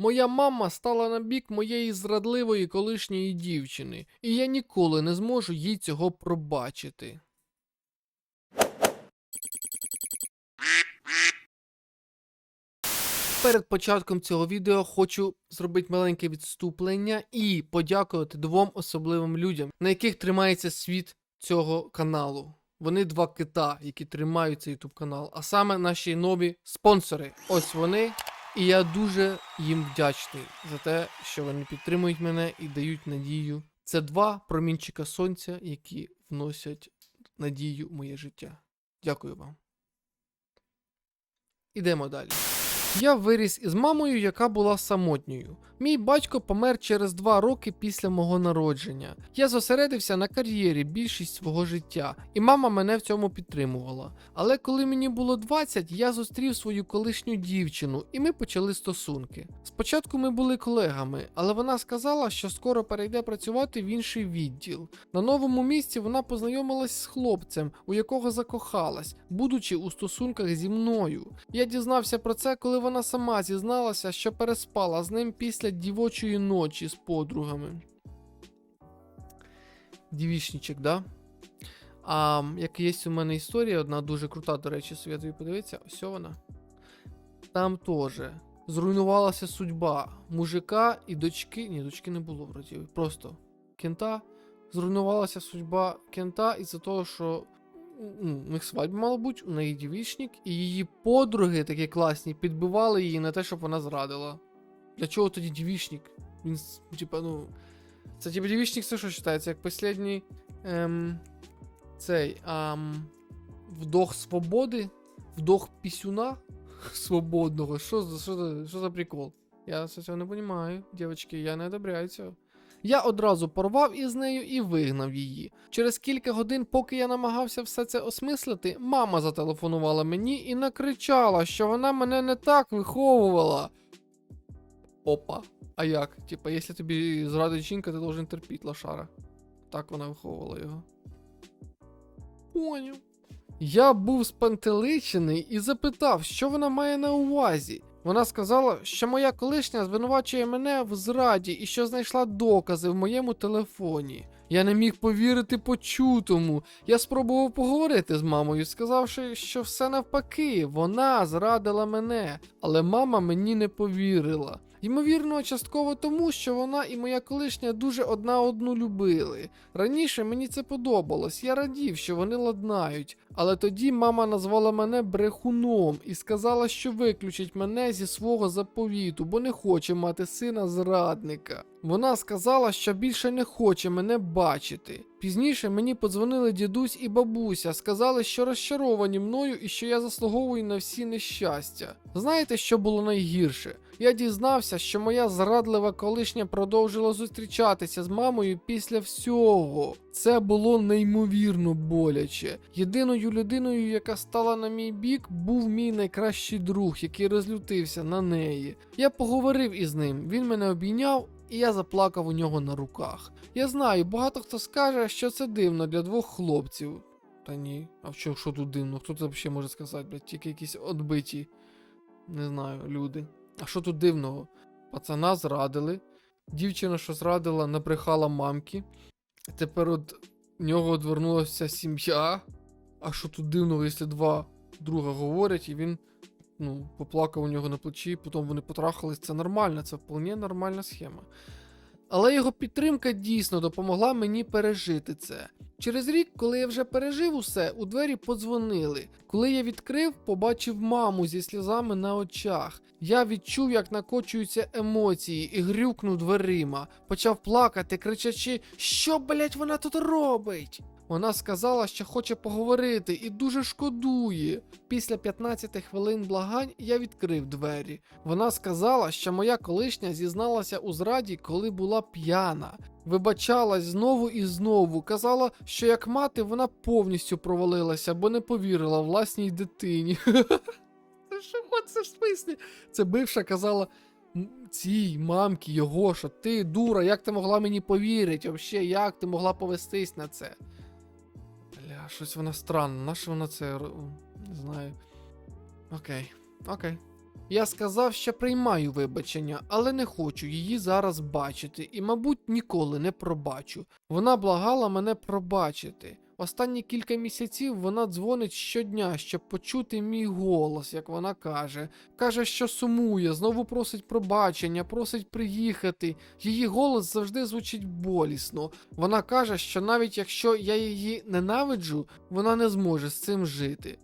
Моя мама стала на бік моєї зрадливої колишньої дівчини, і я ніколи не зможу їй цього пробачити. Перед початком цього відео хочу зробити маленьке відступлення і подякувати двом особливим людям, на яких тримається світ цього каналу. Вони два кита, які тримають цей YouTube канал, а саме наші нові спонсори. Ось вони. І я дуже їм вдячний за те, що вони підтримують мене і дають надію. Це два промінчика сонця, які вносять надію в моє життя. Дякую вам. Ідемо далі. Я виріс із мамою, яка була самотньою. Мій батько помер через два роки після мого народження. Я зосередився на кар'єрі більшість свого життя, і мама мене в цьому підтримувала. Але коли мені було 20, я зустрів свою колишню дівчину, і ми почали стосунки. Спочатку ми були колегами, але вона сказала, що скоро перейде працювати в інший відділ. На новому місці вона познайомилась з хлопцем, у якого закохалась, будучи у стосунках зі мною. Я дізнався про це, коли вона сама зізналася, що переспала з ним після дівочої ночі з подругами. Дівічничок, да? А як є у мене історія, одна дуже крута, до речі, совєтую подивитися, ось вона. Там теж зруйнувалася судьба мужика і дочки. Ні, дочки не було вроді. Просто кента. Зруйнувалася судьба кента із-за того, що ну, у них свадьба, мало бути, у неї дівічник, і її подруги такі класні підбивали її на те, щоб вона зрадила. Для чого тоді дівічник? Він, типа, ну. Це типа дівічник це що вважається? Як послідній ем, цей ам, вдох свободи, вдох пісюна свободного. Що за, що за, що за прикол? Я цього не розумію, дівчатки, я не одобряю цього. Я одразу порвав із нею і вигнав її. Через кілька годин, поки я намагався все це осмислити, мама зателефонувала мені і накричала, що вона мене не так виховувала. Опа. А як? Типа, якщо тобі зрадить жінка, ти должен терпіти лошара. Так вона виховувала його. Поняв. Я був спантеличений і запитав, що вона має на увазі. Вона сказала, що моя колишня звинувачує мене в зраді і що знайшла докази в моєму телефоні. Я не міг повірити почутому. Я спробував поговорити з мамою, сказавши, що все навпаки, вона зрадила мене, але мама мені не повірила. Ймовірно, частково тому, що вона і моя колишня дуже одна одну любили. Раніше мені це подобалось, я радів, що вони ладнають. Але тоді мама назвала мене брехуном і сказала, що виключить мене зі свого заповіту, бо не хоче мати сина зрадника. Вона сказала, що більше не хоче мене бачити. Пізніше мені подзвонили дідусь і бабуся, сказали, що розчаровані мною і що я заслуговую на всі нещастя. Знаєте, що було найгірше? Я дізнався, що моя зрадлива колишня продовжила зустрічатися з мамою після всього. Це було неймовірно боляче. Єдиною людиною, яка стала на мій бік, був мій найкращий друг, який розлютився на неї. Я поговорив із ним, він мене обійняв. І я заплакав у нього на руках. Я знаю, багато хто скаже, що це дивно для двох хлопців. Та ні, а чому що тут дивно? Хто це взагалі може сказати, блядь, тільки якісь отбиті, не знаю, люди. А що тут дивного? Пацана зрадили, дівчина, що зрадила, набрехала мамки. Тепер от нього одвернулася сім'я. А що тут дивного, якщо два друга говорять, і він ну, поплакав у нього на плечі, потім вони потрахались. Це нормально, це вполне нормальна схема. Але його підтримка дійсно допомогла мені пережити це. Через рік, коли я вже пережив усе, у двері подзвонили. Коли я відкрив, побачив маму зі сльозами на очах. Я відчув, як накочуються емоції, і грюкнув дверима. Почав плакати, кричачи, що, блять, вона тут робить? Вона сказала, що хоче поговорити і дуже шкодує. Після 15 хвилин благань я відкрив двері. Вона сказала, що моя колишня зізналася у зраді, коли була п'яна. Вибачалась знову і знову. Казала, що як мати вона повністю провалилася, бо не повірила власній дитині. Що в смислі? Це бивша казала. Цій мамки його, що ти дура, як ти могла мені повірити? Вообще, як ти могла повестись на це? Щось вона странна. Нащо вона це не знаю. Окей, окей. Я сказав, що приймаю вибачення, але не хочу її зараз бачити і, мабуть, ніколи не пробачу. Вона благала мене пробачити. Останні кілька місяців вона дзвонить щодня, щоб почути мій голос, як вона каже. Каже, що сумує, знову просить пробачення, просить приїхати. Її голос завжди звучить болісно. Вона каже, що навіть якщо я її ненавиджу, вона не зможе з цим жити.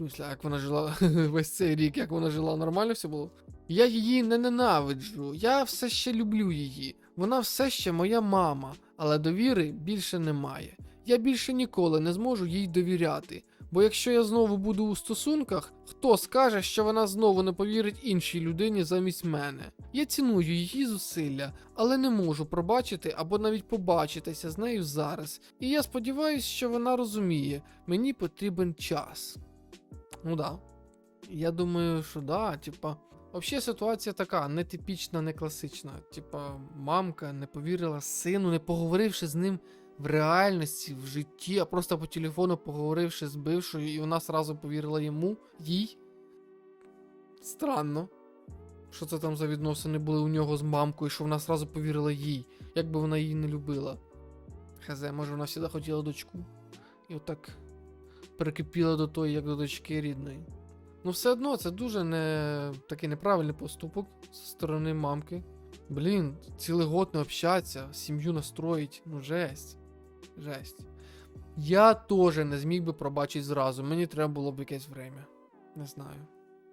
В смысле, як вона жила весь цей рік, як вона жила, нормально все було? Я її не ненавиджу, я все ще люблю її. Вона все ще моя мама, але довіри більше немає. Я більше ніколи не зможу їй довіряти. Бо якщо я знову буду у стосунках, хто скаже, що вона знову не повірить іншій людині замість мене? Я ціную її зусилля, але не можу пробачити або навіть побачитися з нею зараз. І я сподіваюся, що вона розуміє, мені потрібен час. Ну да. Я думаю, що да, типа. Взагалі ситуація така, нетипічна, не класична. Типа, мамка не повірила сину, не поговоривши з ним в реальності, в житті, а просто по телефону поговоривши з бившою, і вона сразу повірила йому, їй. Странно. Що це там за відносини були у нього з мамкою, що вона сразу повірила їй, якби вона її не любила. Хазе, може вона завжди хотіла дочку. І отак прикипіла до тої, як до дочки рідної. Ну, все одно це дуже не такий неправильний поступок з сторони мамки. Блін, цілий год не общаться, сім'ю настроїть. Ну, жесть. Жесть. Я теж не зміг би пробачити зразу. Мені треба було б якесь время. Не знаю.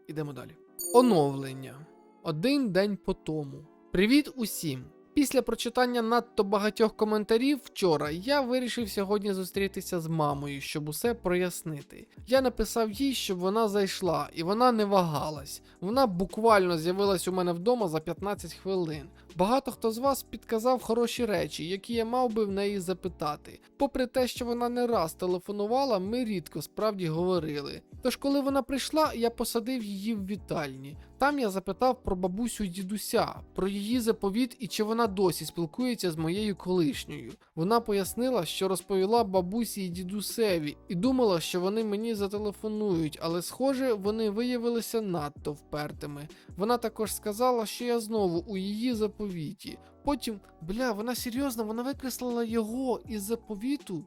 Ідемо далі. Оновлення. Один день по тому. Привіт усім! Після прочитання надто багатьох коментарів вчора я вирішив сьогодні зустрітися з мамою, щоб усе прояснити. Я написав їй, щоб вона зайшла, і вона не вагалась. Вона буквально з'явилась у мене вдома за 15 хвилин. Багато хто з вас підказав хороші речі, які я мав би в неї запитати. Попри те, що вона не раз телефонувала, ми рідко справді говорили. Тож, коли вона прийшла, я посадив її в вітальні. Там я запитав про бабусю дідуся, про її заповіт і чи вона досі спілкується з моєю колишньою. Вона пояснила, що розповіла бабусі й дідусеві, і думала, що вони мені зателефонують, але, схоже, вони виявилися надто впертими. Вона також сказала, що я знову у її заповіті. Потім, бля, вона серйозно, вона викреслила його із заповіту.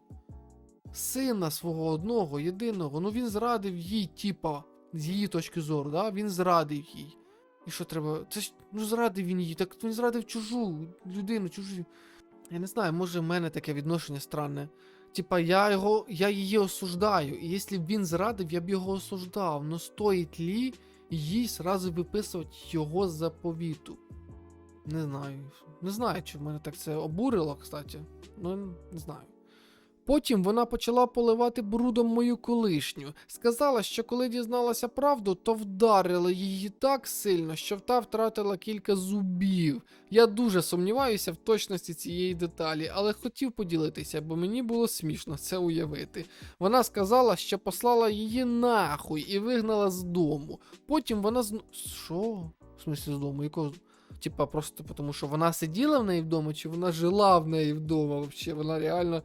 Сина свого одного, єдиного, ну він зрадив їй, типа, з її точки зору, да? він зрадив їй. І що треба? Це ж ну зрадив він її, так він зрадив чужу людину, чужу. Я не знаю, може в мене таке відношення странне. Типа, я його, я її осуждаю, і якщо б він зрадив, я б його осуждав. Но стоїть лі їй сразу виписувати його з заповіту? Не знаю. Не знаю, чи в мене так це обурило, кстати. Ну, не знаю. Потім вона почала поливати брудом мою колишню. Сказала, що коли дізналася правду, то вдарила її так сильно, що та втратила кілька зубів. Я дуже сумніваюся в точності цієї деталі, але хотів поділитися, бо мені було смішно це уявити. Вона сказала, що послала її нахуй і вигнала з дому. Потім вона з. Що? В смислі з дому? Якого? Типа, просто тому, що вона сиділа в неї вдома, чи вона жила в неї вдома взагалі? Вона реально.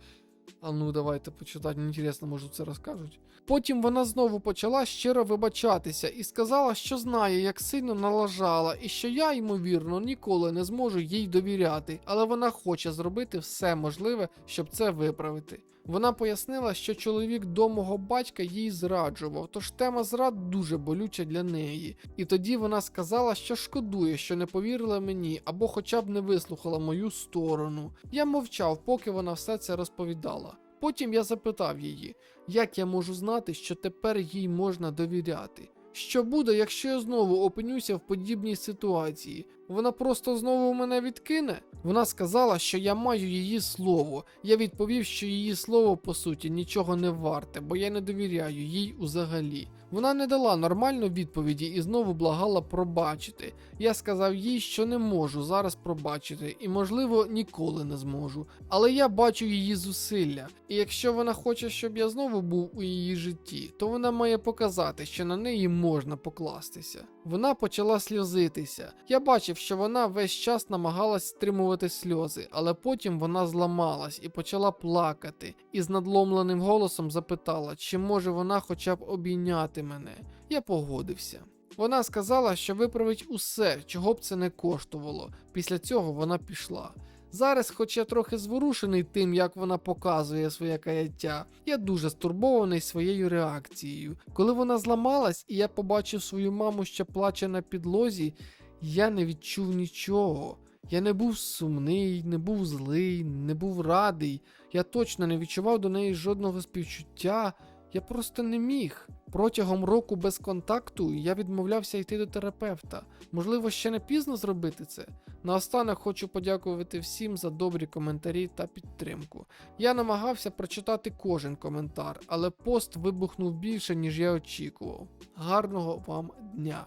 А ну давайте почитати, інтересно, може це розкажуть. Потім вона знову почала щиро вибачатися і сказала, що знає, як сильно налажала, і що я, ймовірно, ніколи не зможу їй довіряти, але вона хоче зробити все можливе, щоб це виправити. Вона пояснила, що чоловік до мого батька їй зраджував, тож тема зрад дуже болюча для неї. І тоді вона сказала, що шкодує, що не повірила мені, або хоча б не вислухала мою сторону. Я мовчав, поки вона все це розповідала. Потім я запитав її, як я можу знати, що тепер їй можна довіряти. Що буде, якщо я знову опинюся в подібній ситуації? Вона просто знову мене відкине? Вона сказала, що я маю її слово. Я відповів, що її слово по суті нічого не варте, бо я не довіряю їй взагалі. Вона не дала нормальну відповіді і знову благала пробачити. Я сказав їй, що не можу зараз пробачити, і, можливо, ніколи не зможу. Але я бачу її зусилля, і якщо вона хоче, щоб я знову був у її житті, то вона має показати, що на неї можна покластися. Вона почала сльозитися. Я бачив, що вона весь час намагалась стримувати сльози, але потім вона зламалась і почала плакати, і з надломленим голосом запитала, чи може вона хоча б обійняти мене. Я погодився. Вона сказала, що виправить усе, чого б це не коштувало. Після цього вона пішла. Зараз, хоч я трохи зворушений тим, як вона показує своє каяття, я дуже стурбований своєю реакцією. Коли вона зламалась і я побачив свою маму, що плаче на підлозі, я не відчув нічого. Я не був сумний, не був злий, не був радий. Я точно не відчував до неї жодного співчуття. Я просто не міг. Протягом року без контакту я відмовлявся йти до терапевта. Можливо, ще не пізно зробити це. Наостанок хочу подякувати всім за добрі коментарі та підтримку. Я намагався прочитати кожен коментар, але пост вибухнув більше, ніж я очікував. Гарного вам дня!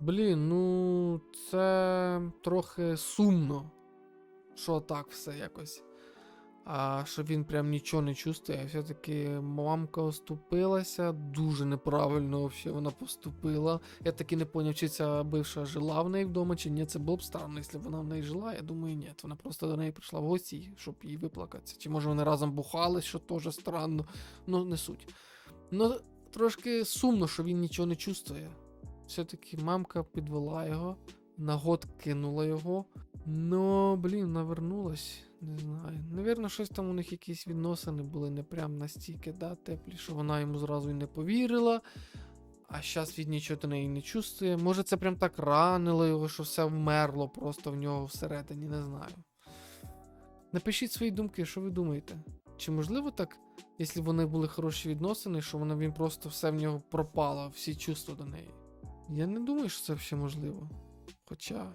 Блін, ну це трохи сумно, що так все якось. А що він прям нічого не чувствує. Все-таки мамка оступилася, дуже неправильно вона поступила. Я таки не поняв, чи ця бивша жила в неї вдома, чи ні. Це було б странно, якщо вона в неї жила. Я думаю, ні. Вона просто до неї прийшла в гості, щоб їй виплакатися. Чи може вони разом бухали, що теж странно. Ну, не суть. Ну, трошки сумно, що він нічого не чувствує. Все-таки мамка підвела його, на год кинула його. Ну, блін, вона вернулась. Не знаю. Навірно, щось там у них якісь відносини були не прям настільки, да, теплі, що вона йому зразу й не повірила. А зараз він нічого до неї не чувствує. Може, це прям так ранило його, що все вмерло просто в нього всередині, не знаю. Напишіть свої думки, що ви думаєте? Чи можливо так, якщо вони були хороші відносини, що вона він просто все в нього пропало, всі чувства до неї? Я не думаю, що це ще можливо. Хоча.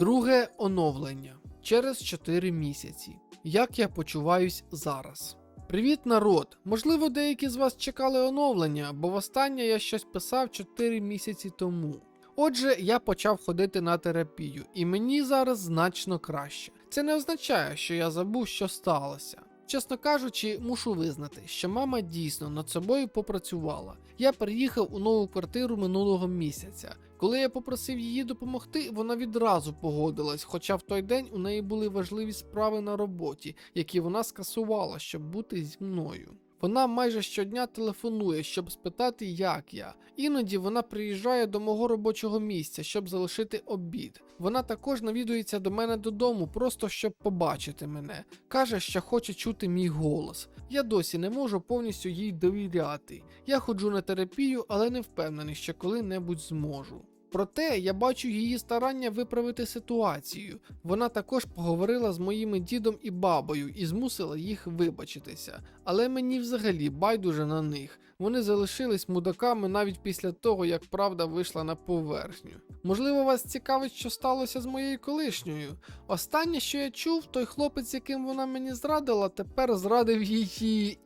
Друге оновлення через 4 місяці. Як я почуваюсь зараз? Привіт, народ! Можливо, деякі з вас чекали оновлення, бо востаннє я щось писав 4 місяці тому. Отже, я почав ходити на терапію, і мені зараз значно краще. Це не означає, що я забув, що сталося. Чесно кажучи, мушу визнати, що мама дійсно над собою попрацювала. Я переїхав у нову квартиру минулого місяця. Коли я попросив її допомогти, вона відразу погодилась, хоча в той день у неї були важливі справи на роботі, які вона скасувала, щоб бути зі мною. Вона майже щодня телефонує, щоб спитати, як я. Іноді вона приїжджає до мого робочого місця, щоб залишити обід. Вона також навідується до мене додому, просто щоб побачити мене. Каже, що хоче чути мій голос. Я досі не можу повністю їй довіряти. Я ходжу на терапію, але не впевнений, що коли-небудь зможу. Проте я бачу її старання виправити ситуацію. Вона також поговорила з моїми дідом і бабою і змусила їх вибачитися. Але мені взагалі байдуже на них. Вони залишились мудаками навіть після того, як правда вийшла на поверхню. Можливо, вас цікавить, що сталося з моєю колишньою. Останнє, що я чув, той хлопець, яким вона мені зрадила, тепер зрадив її.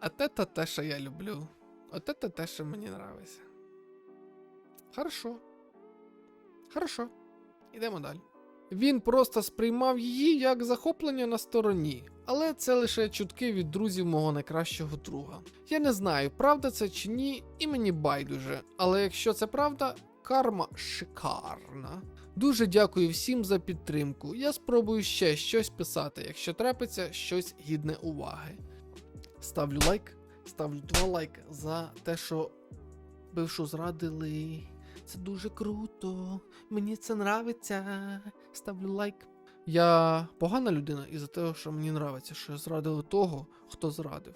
А те то те, що я люблю. Оте то те, що мені нравиться. Хорошо. Хорошо. Ідемо далі. Він просто сприймав її як захоплення на стороні, але це лише чутки від друзів мого найкращого друга. Я не знаю, правда це чи ні, і мені байдуже. Але якщо це правда, карма шикарна. Дуже дякую всім за підтримку. Я спробую ще щось писати, якщо трапиться щось гідне уваги. Ставлю лайк, ставлю два лайки за те, що бившу зрадили. Це дуже круто. Мені це нравиться. Ставлю лайк. Я погана людина із-за того, що мені нравиться, що я зрадив того, хто зрадив.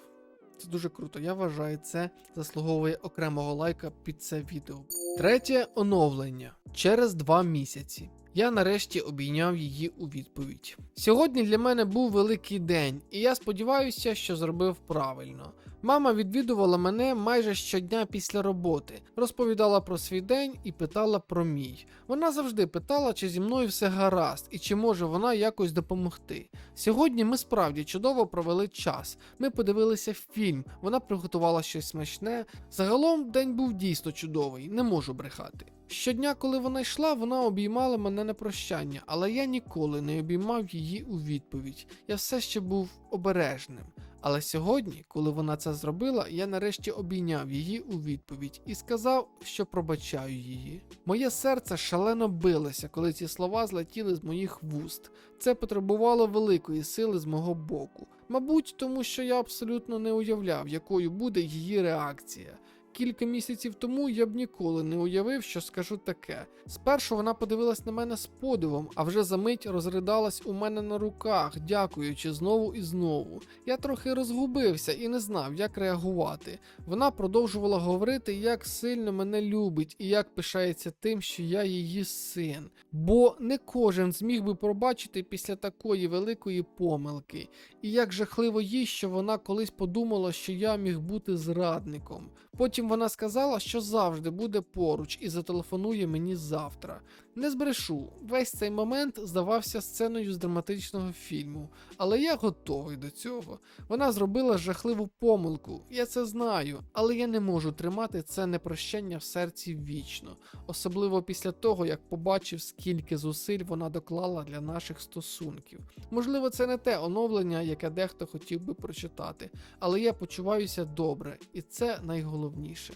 Це дуже круто. Я вважаю, це заслуговує окремого лайка під це відео. Третє оновлення через два місяці. Я нарешті обійняв її у відповідь. Сьогодні для мене був великий день, і я сподіваюся, що зробив правильно. Мама відвідувала мене майже щодня після роботи, розповідала про свій день і питала про мій. Вона завжди питала, чи зі мною все гаразд і чи може вона якось допомогти. Сьогодні ми справді чудово провели час. Ми подивилися фільм, вона приготувала щось смачне. Загалом день був дійсно чудовий, не можу брехати. Щодня, коли вона йшла, вона обіймала мене на прощання, але я ніколи не обіймав її у відповідь. Я все ще був обережним. Але сьогодні, коли вона це зробила, я нарешті обійняв її у відповідь і сказав, що пробачаю її. Моє серце шалено билося, коли ці слова злетіли з моїх вуст. Це потребувало великої сили з мого боку. Мабуть, тому що я абсолютно не уявляв, якою буде її реакція. Кілька місяців тому я б ніколи не уявив, що скажу таке. Спершу вона подивилась на мене з подивом, а вже за мить розридалась у мене на руках, дякуючи знову і знову. Я трохи розгубився і не знав, як реагувати. Вона продовжувала говорити, як сильно мене любить і як пишається тим, що я її син. Бо не кожен зміг би пробачити після такої великої помилки. І як жахливо їй, що вона колись подумала, що я міг бути зрадником. Потім вона сказала, що завжди буде поруч і зателефонує мені завтра. Не збрешу, весь цей момент здавався сценою з драматичного фільму, але я готовий до цього. Вона зробила жахливу помилку, я це знаю, але я не можу тримати це непрощення в серці вічно, особливо після того, як побачив, скільки зусиль вона доклала для наших стосунків. Можливо, це не те оновлення, яке дехто хотів би прочитати, але я почуваюся добре, і це найголовніше.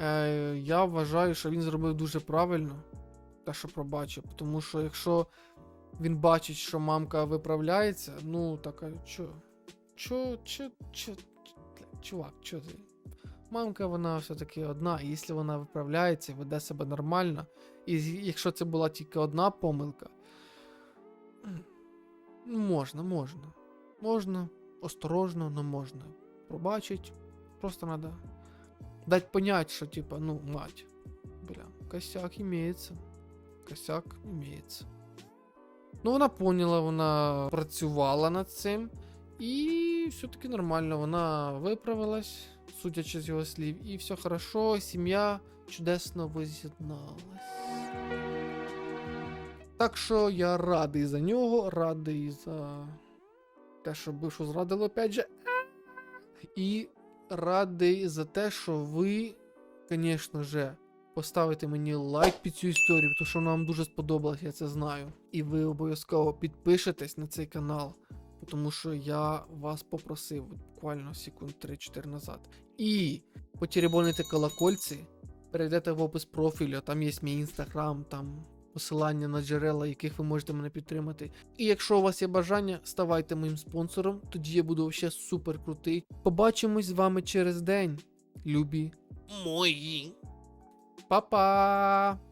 Е, я вважаю, що він зробив дуже правильно, те, що пробачив, тому що якщо він бачить, що мамка виправляється, ну така, чо? Чо, чо, чо, чувак, чо ти? Мамка, вона все-таки одна, і якщо вона виправляється, веде себе нормально, і якщо це була тільки одна помилка, ну, можна, можна. Можна, осторожно, но можна. Пробачить, просто треба дать понять, що типа, ну, мать, бля, косяк імеється. Косяк імеється. Ну, вона поняла, вона працювала над цим. І все-таки нормально, вона виправилась, судячи з його слів, і все хорошо, сім'я чудесно воз'єдналась. Так що я радий за нього, радий за те, що бившу зрадили опять же. І радий за те, що ви, звісно же, поставите мені лайк під цю історію, тому що вона вам дуже сподобалась, я це знаю. І ви обов'язково підпишетесь на цей канал, тому що я вас попросив буквально секунд 3-4 назад. І потеребоните колокольці, перейдете в опис профілю, там є мій інстаграм, там посилання на джерела, яких ви можете мене підтримати. І якщо у вас є бажання, ставайте моїм спонсором, тоді я буду ще супер крутий. Побачимось з вами через день, любі мої. pa pa!